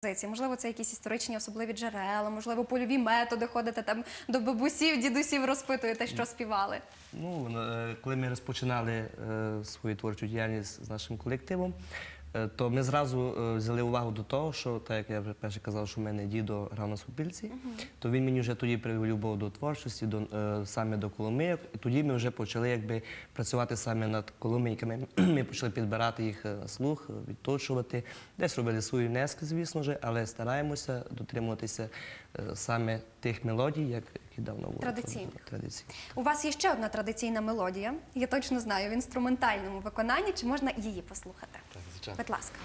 композиції? Можливо, це якісь історичні особливі джерела, можливо, польові методи ходите там до бабусів, дідусів розпитуєте, що співали. Ну, е, коли ми розпочинали е, свою творчу діяльність з нашим колективом, то ми зразу е, взяли увагу до того, що так як я вже перше казав, що в мене дідо грав на супільці, то він мені вже тоді привів любов до творчості, до е, саме до коломийок. І тоді ми вже почали якби працювати саме над коломийками. Ми почали підбирати їх е, слух, е, відточувати. Десь робили свої внески, звісно ж, але стараємося дотримуватися е, саме тих мелодій, як які давно було Традиційних. традиційних. У вас є ще одна традиційна мелодія. Я точно знаю в інструментальному виконанні. Чи можна її послухати? Будь ласка.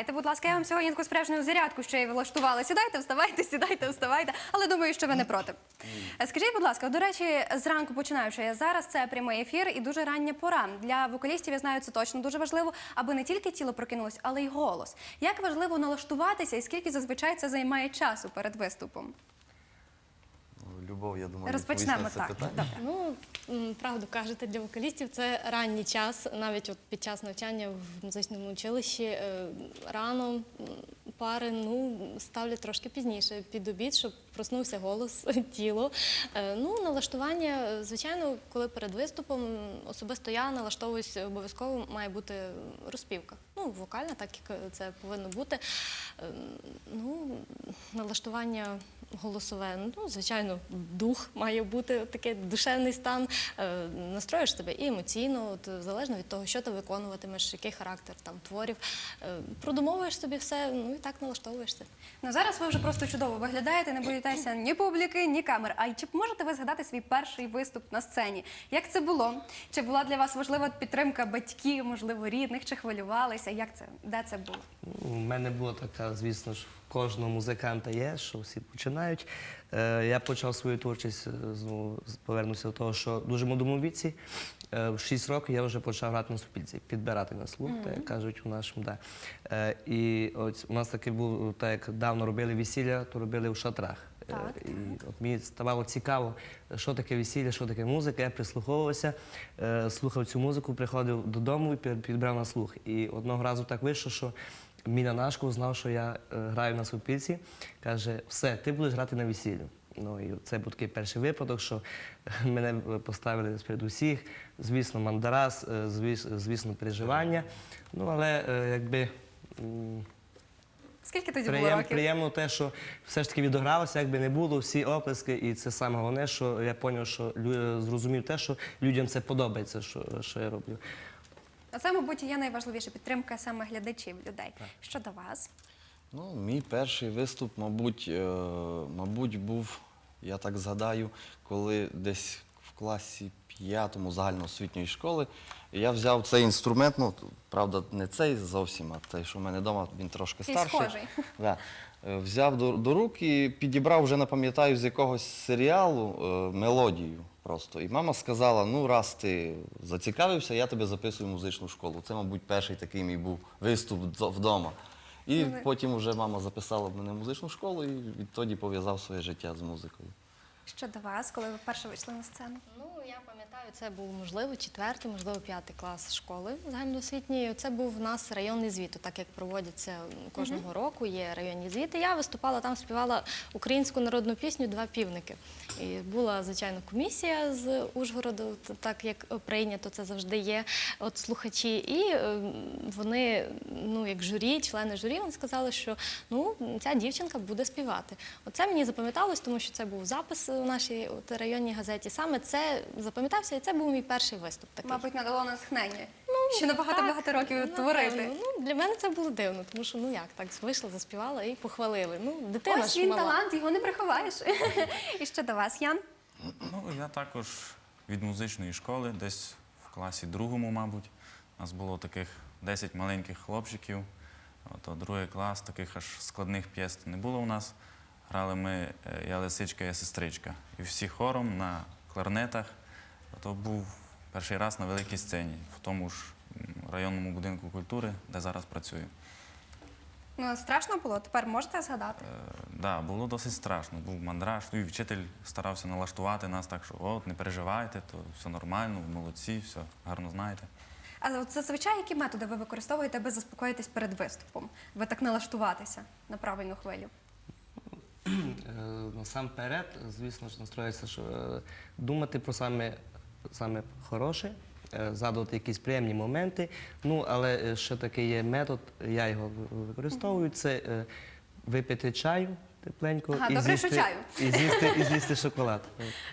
Сідайте, будь ласка, я вам сьогодні таку справжню зарядку ще й влаштувала. Сідайте, вставайте, сідайте, вставайте. Але думаю, що ви не проти. Скажіть, будь ласка, до речі, зранку починаючи зараз це прямий ефір і дуже рання пора. Для вокалістів я знаю, це точно дуже важливо, аби не тільки тіло прокинулось, але й голос. Як важливо налаштуватися і скільки зазвичай це займає часу перед виступом? Любов, я думаю, Розпочнемо відповість на так. питання. Добре. Ну, м, правду кажете, для вокалістів це ранній час, навіть от під час навчання в музичному училищі е, рано м, пари ну, ставлять трошки пізніше під обід, щоб проснувся голос, тіло. Е, Ну, налаштування, е, звичайно, коли перед виступом м, особисто я налаштовуюсь обов'язково має бути розпівка. Ну, вокальна, так як це повинно бути. Е, Ну, налаштування голосове. Ну, звичайно, дух має бути такий душевний стан. Е, Настроїш себе і емоційно, от, залежно від того, що ти виконуватимеш, який характер там творів. Е, Продумовуєш собі все, ну і так налаштовуєшся. Ну зараз ви вже просто чудово виглядаєте, не боїтеся ні публіки, ні камер. А й чи можете ви згадати свій перший виступ на сцені? Як це було? Чи була для вас важлива підтримка батьків, можливо, рідних, чи хвилювалися? Як це? Де це було? У мене була така, звісно ж, в кожного музиканта є, що всі починають. Е, Я почав свою творчість, е, знову повернуся до того, що дуже молодому віці, е, в 6 років я вже почав грати на супільці, підбирати на слух, так як кажуть у нашому. Да. І от у нас таки був, так як давно робили весілля, то робили в шатрах. Так, І от мені ставало цікаво, що таке весілля, що таке музика. Я прислуховувався, слухав цю музику, приходив додому і під- підбирав на слух. І одного разу так вийшло, що мій Нанашко знав, що я е, граю на супільці. Каже, все, ти будеш грати на весіллі. Ну і це був такий перший випадок, що мене поставили перед усіх. Звісно, мандарас, е, звіс- звісно, переживання. Ну, але е, якби. Скільки тоді було років? приємно те, що все ж таки відогралося, якби не було, всі оплески, і це саме головне, що я зрозумів те, що людям це подобається, що, що я роблю. А це, мабуть, є найважливіша підтримка саме глядачів людей. Щодо вас? Ну, мій перший виступ, мабуть, е, мабуть, був, я так згадаю, коли десь в класі п'ятому загальноосвітньої школи я взяв цей інструмент, ну, правда, не цей зовсім, а цей, що в мене вдома, він трошки старший. схожий. Да. Е, взяв до, до рук і підібрав вже не пам'ятаю з якогось серіалу е, мелодію просто. І мама сказала: ну, раз ти зацікавився, я тебе записую в музичну школу. Це, мабуть, перший такий мій був виступ вдома. І потім вже мама записала мене в музичну школу і відтоді пов'язав своє життя з музикою. Щодо вас, коли ви вперше вийшли на сцену? Ну, я пам'ятаю, це був можливо четвертий, можливо, п'ятий клас школи загальноосвітньої. Це був у нас районний звіт, так як проводяться кожного року, є районні звіти. Я виступала там, співала українську народну пісню Два півники. І була, звичайно, комісія з Ужгороду, так як прийнято, це завжди є. От слухачі, і е, вони, ну як журі, члени журі, вони сказали, що ну ця дівчинка буде співати. Оце мені запам'яталось, тому що це був запис у нашій от, районній газеті. Саме це запам'ятався, і це був мій перший виступ. Такий. Мабуть, надало натхнення. Ще на багато-багато років Напевно. творити. Ну для мене це було дивно, тому що ну як так вийшла, заспівала і похвалили. Ну дитина Ось ж він мала. талант, його не приховаєш. І що до вас, Ян? Ну, я також від музичної школи, десь в класі другому, мабуть. У нас було таких 10 маленьких хлопчиків. От, другий клас, таких аж складних п'єс не було у нас. Грали ми е, Я лисичка, я сестричка. І всі хором на кларнетах. То був перший раз на великій сцені, в тому ж районному будинку культури, де зараз працюю. Ну, страшно було, тепер можете згадати? Е, да, було досить страшно. Був мандраж. Ну і вчитель старався налаштувати нас так, що от не переживайте, то все нормально, молодці, все гарно знаєте. Але от зазвичай які методи ви використовуєте, аби заспокоїтись перед виступом? Ви так налаштуватися на правильну хвилю? Е, Насамперед, звісно ж, настроїться, що е, думати про саме, саме хороше, задати якісь приємні моменти. Ну, але е, ще такий є метод, я його використовую, це е, випити чаю тепленько Ага, і, добре, що з'їсти, чаю. і, з'їсти, і з'їсти шоколад.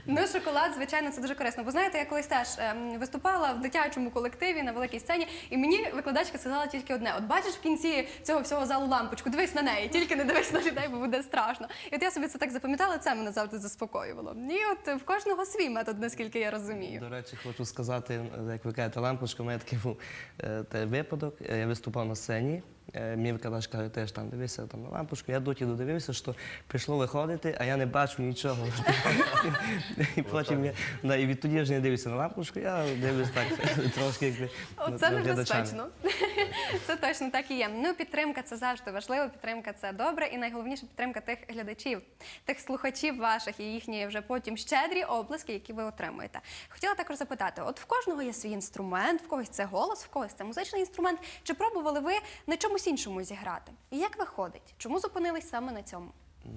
Ну, шоколад, звичайно, це дуже корисно. Бо знаєте, я колись теж ем, виступала в дитячому колективі на великій сцені, і мені викладачка сказала тільки одне: от бачиш в кінці цього всього залу лампочку, дивись на неї, тільки не дивись на людей, бо буде страшно. І от я собі це так запам'ятала, це мене завжди заспокоювало. І от в кожного свій метод, наскільки я розумію. До речі, хочу сказати, е, як ви кажете, лампочка, у мене такий був е, той випадок. Е, Я виступав на сцені. Е, Мій викладач каже, теж там дивися там на лампочку. Я доті додивився, що прийшло виходити, а я не бачу нічого. І потім я да, і відтоді вже не дивлюся на лампочку, я дивлюсь так трошки якби. Оце над небезпечно. Це точно так і є. Ну, підтримка це завжди важливо. Підтримка це добре, і найголовніше підтримка тих глядачів, тих слухачів ваших і їхні вже потім щедрі обласки, які ви отримуєте. Хотіла також запитати: от в кожного є свій інструмент, в когось це голос, в когось це музичний інструмент. Чи пробували ви на чомусь іншому зіграти? І як виходить? Чому зупинились саме на цьому?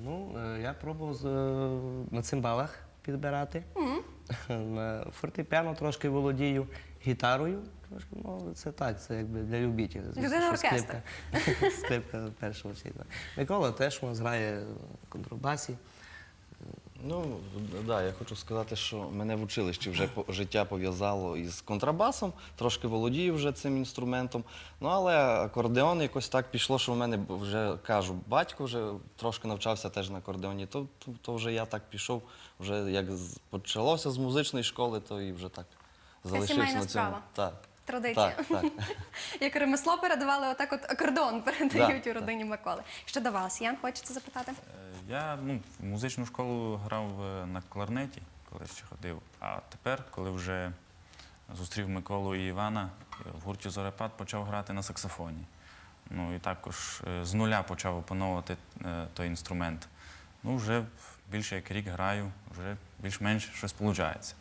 Ну, е, я пробував з, е, на цимбалах підбирати. На фортепіано трошки володію, гітарою. Трошки, ну, це так, це якби для любітів. Людина оркестр. Скрипка, скрипка першого світла. Микола теж у нас грає в контрабасі. Ну, да, я хочу сказати, що мене в училищі вже по- життя пов'язало із контрабасом, трошки володію вже цим інструментом. Ну, але акордеон якось так пішло, що в мене б- вже кажу, батько вже трошки навчався теж на акордеоні. То, то, то вже я так пішов, вже як з- почалося з музичної школи, то і вже так залишився сімейна на цьому. справа. Так. Традиція. Так, так. Як ремесло передавали, отак от акордеон передають Да, у родині Миколи. Що до вас, Ян, хочете запитати? Е, Я ну, в музичну школу грав е, на кларнеті, коли ще ходив. А тепер, коли вже зустрів Миколу і Івана, е, в гурті Зорепад почав грати на саксофоні. Ну і також е, з нуля почав опановувати той інструмент. Ну, вже більше як рік граю, вже більш-менш щось виходить.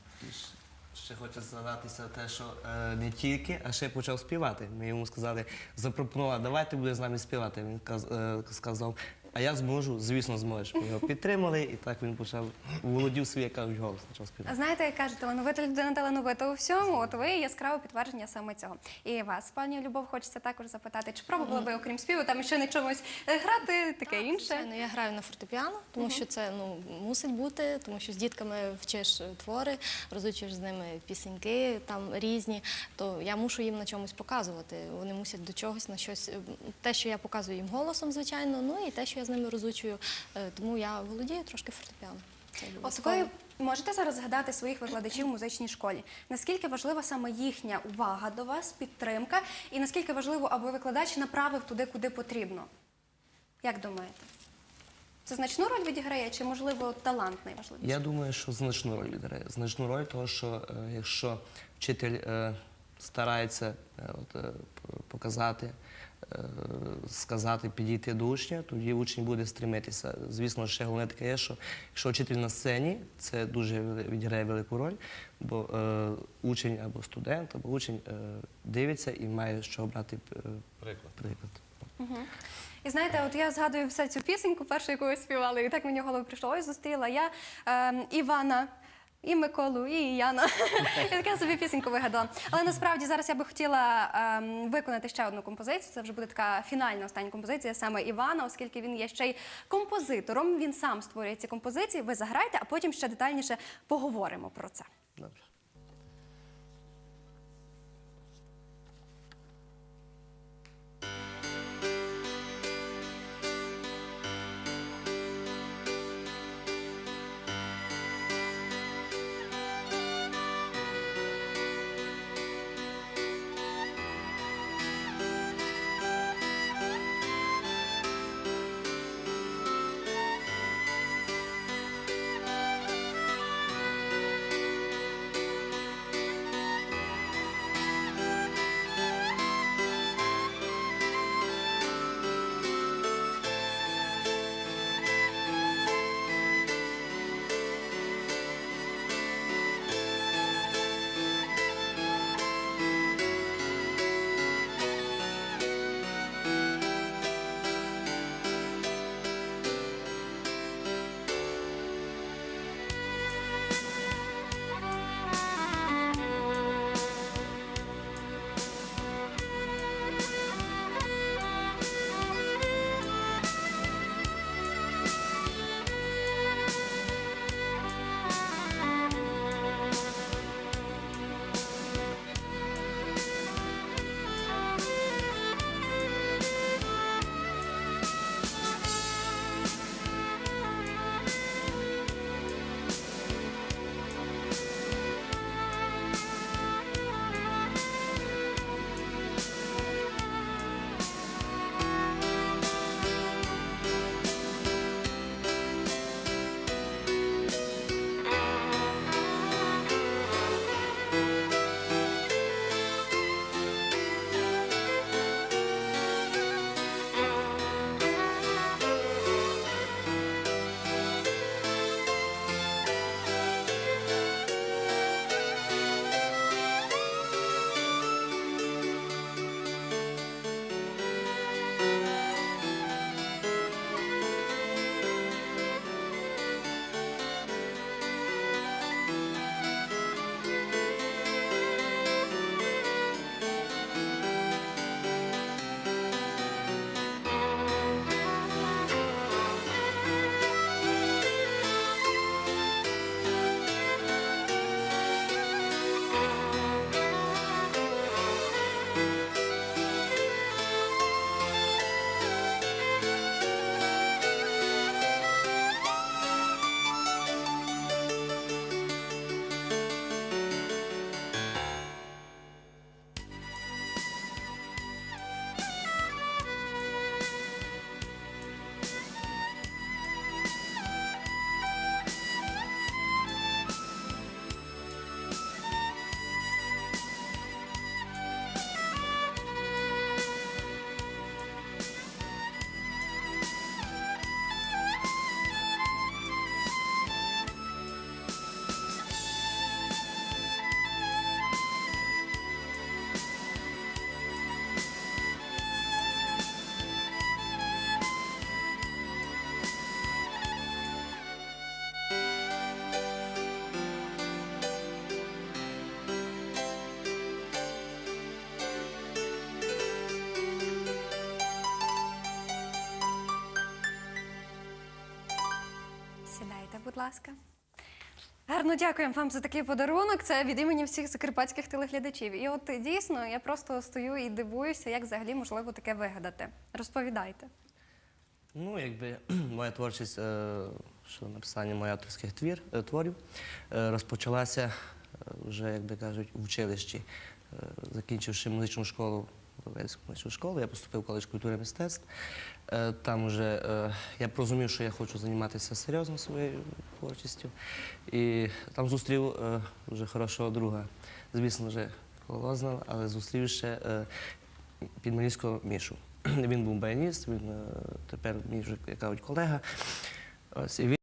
Ще хочу згадатися те, що е, не тільки, а ще почав співати. Ми йому сказали, запропонували, давай ти з нами співати. Він каз- е, сказав, а я зможу, звісно, зможеш. Ми його підтримали, і так він почав володів свій, як кажуть, голос, почав співати. Знаєте, як кажуть, талановита людина талановита у всьому. От ви є яскраве підтвердження саме цього. І вас, пані Любов, хочеться також запитати, чи пробували ви, окрім співу, там ще на чомусь е, грати, таке інше? Звичайно, я граю на фортепіано, тому що це ну мусить бути, тому що з дітками вчиш е, твори, розучуєш з ними пісеньки там різні. То я мушу їм на чомусь показувати. Вони мусять до чогось на щось. е, Те, що я показую їм голосом, звичайно, ну і те, що я з ними розучую. Е, Тому я володію трошки фортепіано. От ви можете зараз згадати своїх викладачів в музичній школі. Наскільки важлива саме їхня увага до вас, підтримка, і наскільки важливо, аби викладач направив туди, куди потрібно? Як думаєте? Це значну роль відіграє, чи можливо талант найважливіший? Я думаю, що значну роль відіграє. Значну роль, того, що е, якщо вчитель е, старається е, от, е, показати, е, сказати, підійти до учня, тоді учень буде стремитися. Звісно, ще головне таке є, що якщо вчитель на сцені, це дуже відіграє велику роль, бо е, учень або студент, або учень е, дивиться і має що брати е, Приклад. приклад. І знаєте, от я згадую все цю пісеньку, першу, яку ви співали, і так мені в голову прийшло. Ось зустріла я е, Івана. І Миколу, і Яна. Я така собі пісеньку вигадала. Але насправді зараз я би хотіла ем, виконати ще одну композицію. Це вже буде така фінальна остання композиція саме Івана, оскільки він є ще й композитором. Він сам створює ці композиції. Ви заграйте, а потім ще детальніше поговоримо про це. Добре. Ласка. Гарно дякуємо вам за такий подарунок. Це від імені всіх закарпатських телеглядачів. І от дійсно я просто стою і дивуюся, як взагалі можливо таке вигадати. Розповідайте. Ну, якби моя творчість е, щодо написання моїх авторських твір, е, творів е, розпочалася вже, як би кажуть, в училищі, закінчивши музичну школу Нашу школу, я поступив в коледж культури і мистецтв. Е, Там вже е, я розумів, що я хочу займатися серйозно своєю творчістю. І там зустрів е, вже хорошого друга. Звісно, вже кого знав, але зустрів ще е, підмалівського Мішу. Він був баяніст, він е, тепер мій вже колега. Ось, і він